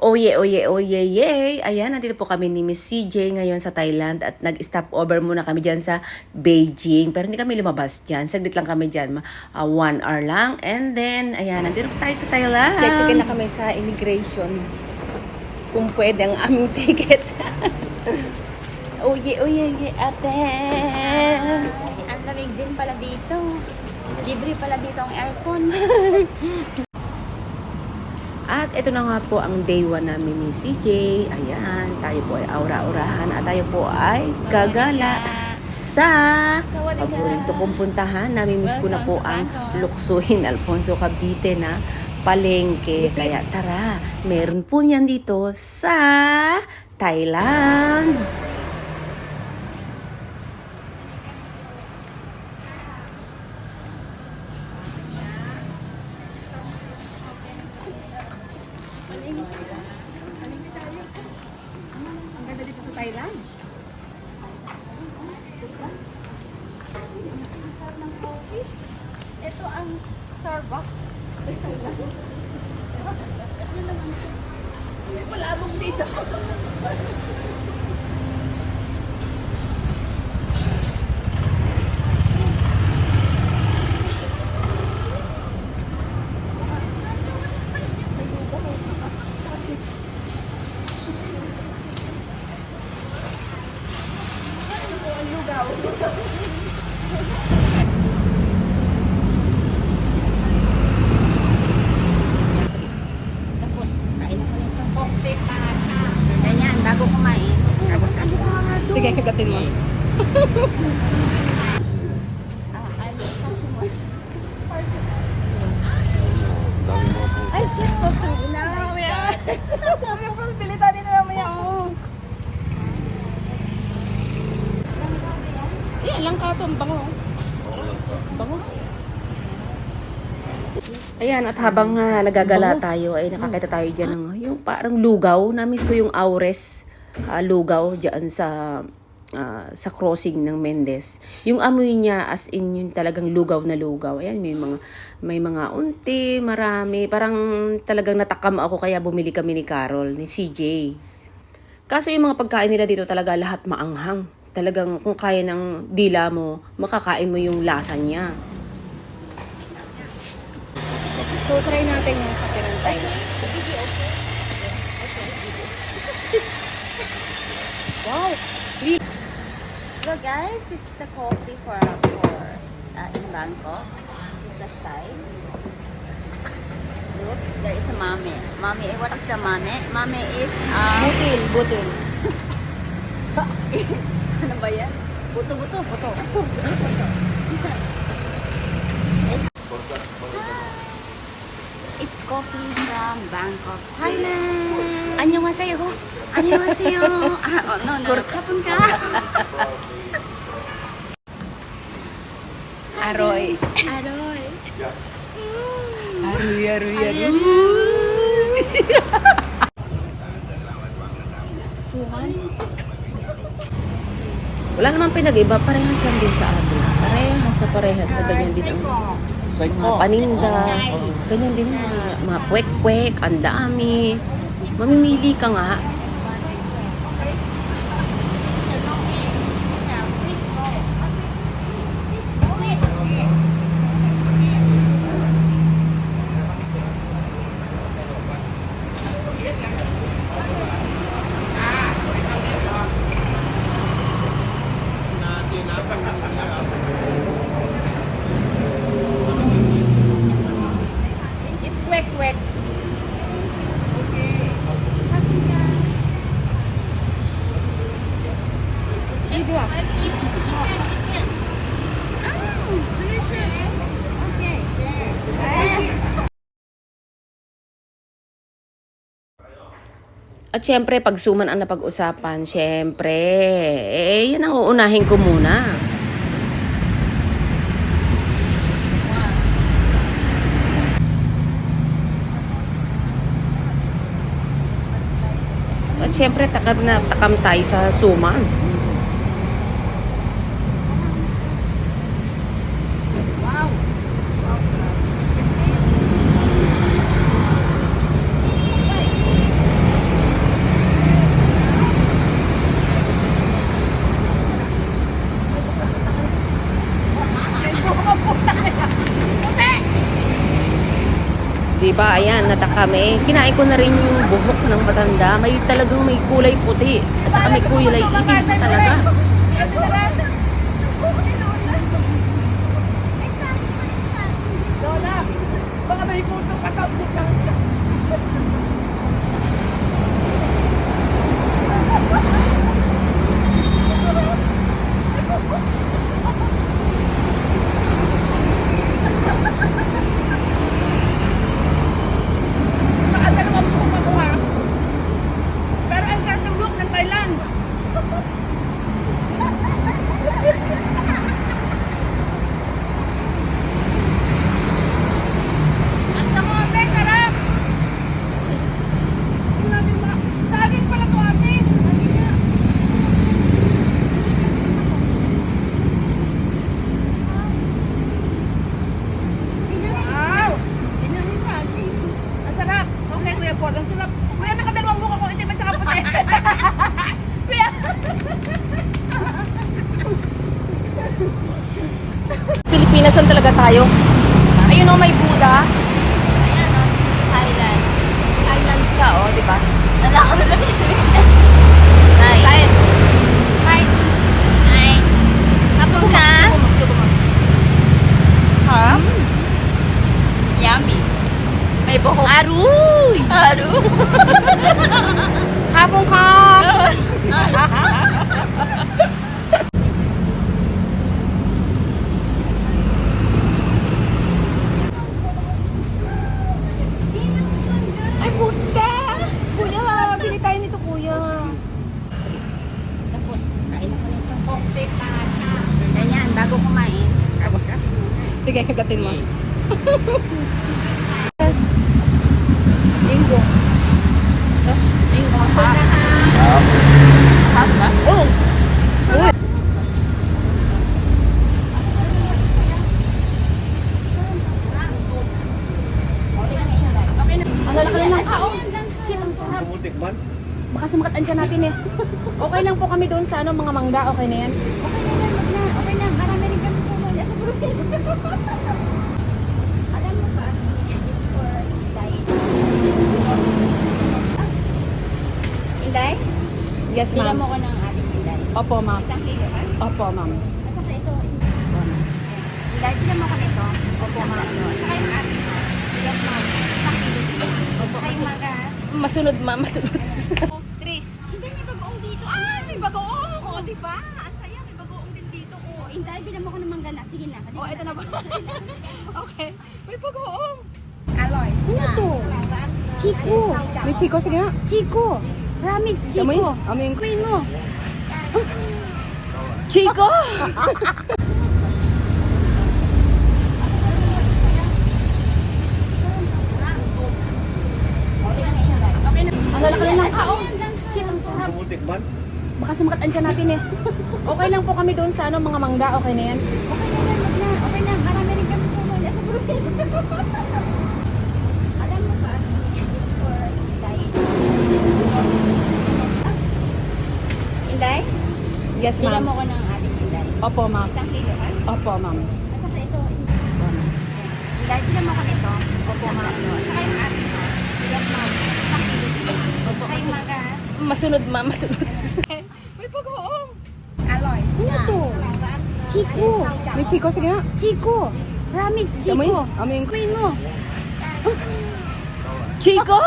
Oye, oye, oye, yay! Ayan, nandito po kami ni Miss CJ ngayon sa Thailand at nag-stop over muna kami dyan sa Beijing. Pero hindi kami lumabas dyan. Saglit lang kami dyan. ah, one hour lang. And then, ayan, nandito po tayo sa Thailand. Check-checkin na kami sa immigration. Kung pwede ang aming ticket. Oye, oye, oye, ate! Ay, ang lamig din pala dito. Libre pala dito ang aircon. At ito na nga po ang day 1 namin ni CJ. Ayan, tayo po ay aura-aurahan at tayo po ay gagala sa paborito kong puntahan. Namimiss ko na po ang luksuhin Alfonso Cavite na palengke. Kaya tara, meron po niyan dito sa Thailand. Thailand. Ito ang Starbucks. Malabog dito. Tapos, kain ako nito. Ganyan, bago kumain. Sige, kagatin mo. Ah, ano, kasi mo. Ay, shit. Pagpili na. Mamaya. Pagpili tayo dito mamaya. oh. Yan lang ka ito. Ang bango. Bango. Ayan, at habang ah, nagagala tayo, ay nakakita tayo dyan ng yung parang lugaw. Namiss ko yung Aures ah, lugaw dyan sa ah, sa crossing ng Mendes. Yung amoy niya as in yung talagang lugaw na lugaw. Ayan, may mga may mga unti, marami. Parang talagang natakam ako kaya bumili kami ni Carol, ni CJ. Kaso yung mga pagkain nila dito talaga lahat maanghang. Talagang kung kaya ng dila mo, makakain mo yung lasa niya. So, try natin yung kape ng Thailand. Wow! So guys, this is the coffee for for uh, in Bangkok. This is the style. Look, there is a mame. Mame, what is the mame? Mame is uh, Butil, butil. ano ba yan? Buto, buto, buto. It's coffee from Bangkok, Thailand. 안녕하세요. 안녕하세요. 아, 어, no, no. 가분가. Aroy. 아로이. Aroy, aroy, aroy. Wala namang pinag-iba, parehas lang din sa atin. Parehas na parehas na ganyan din ang mga paninda. Ganyan din mga, mga kwek-kwek, ang dami. Mamimili ka nga. Dito ah. At syempre, pag suman ang napag-usapan, syempre, eh, yan ang uunahin ko muna. At syempre, takam na takam tayo sa suman. Di ba? Ayan, nata kami. Kinain ko na rin yung buhok ng matanda. May talagang may kulay puti. At saka may kulay itim pa talaga. Lola, baka may puto ka sa puto. Baka dalawang buhok makuha. Pero ang sarap ng buhok ng Thailand. Ang sama ate, sarap! Tingnan natin ba? Saging pala to ate. Saging nga. Wow! Ang sarap. Okay, Kuya Paul. Ang sarap. Kuya, nakadalawang mukha ko. Itim at saka puti. Kuya! Pilipinasan talaga tayo. Ayun o, may Buddha. Ayan o, Thailand. Island siya, o, di ba? Wala kami sa Pilipinas. Hi. Hi. Hi. Hi. Hapon ka? Ha? Yummy. May buhok. Aruy! Haru. Kapong ka! Ay, puta! Kuya, bili tayo nito, kuya. Kain ako nito. Ganyan, bago kumain. Sige, kagatin mo. Linggo. Bingo ha. Half ba? Oh! Ang lalaki na ng kao. Ang sarap. Sumutikman? Baka sumakat dyan natin eh. Okay lang po kami doon sa ano, mga mangga. Okay na yan. Okay na yan, wag na. Okay na, marami rin kami niya sa grupo. Alam mo ba? For diet. Inday? Yes, Bilang ma'am. mo ko ng ating Inday. Opo, ma'am. Isang kilo ha? Opo, ma'am. At saka ito. Inday, bilang mo ko nito. Opo, ma'am. Saka yung ating mo. Yes, ma'am. Isang kilo. Opo. Saka yung mangga. ha? Masunod, ma'am. Masunod. Three. Hindi, may bagoong dito. Ah, may bagoong. Oo, di ba? Ang saya, may bagoong din dito. Oo, Inday, bilang mo ko ng mangga na. Sige na. Oh, ito na ba? okay. May pag-uong. Aloy. Ano to? Chico. May chiko, sige nga. Chico. Promise, Chico. Amoy, amoy. Queen mo. Chico! Okay na. Ang lalaki na ng kao. Shit, ang sarap. Sumutikman? Dyan natin eh. Okay lang po kami doon sa ano, mga mangga. Okay na yan. Okay na yan, wag na. Okay na, marami rin kami puno niya sa grupo. Alam mo ba? For diet. Inday? Yes, Bilang ma'am. mo ko ng ating Inday. Opo, ma'am. Isang kilo ha? Opo, ma'am. At saka ito. Inday, bilang mo ko nito. Opo, ma'am. Saka yung ating. Yes, ma'am. Isang kilo. Opo. Saka yung mangga ha? Masunod, ปะกอร่อยนี่ตู่ชิคุมีชิคุสักอย่างชิคุรามิสชิคุอเมนคุยโนชิคุ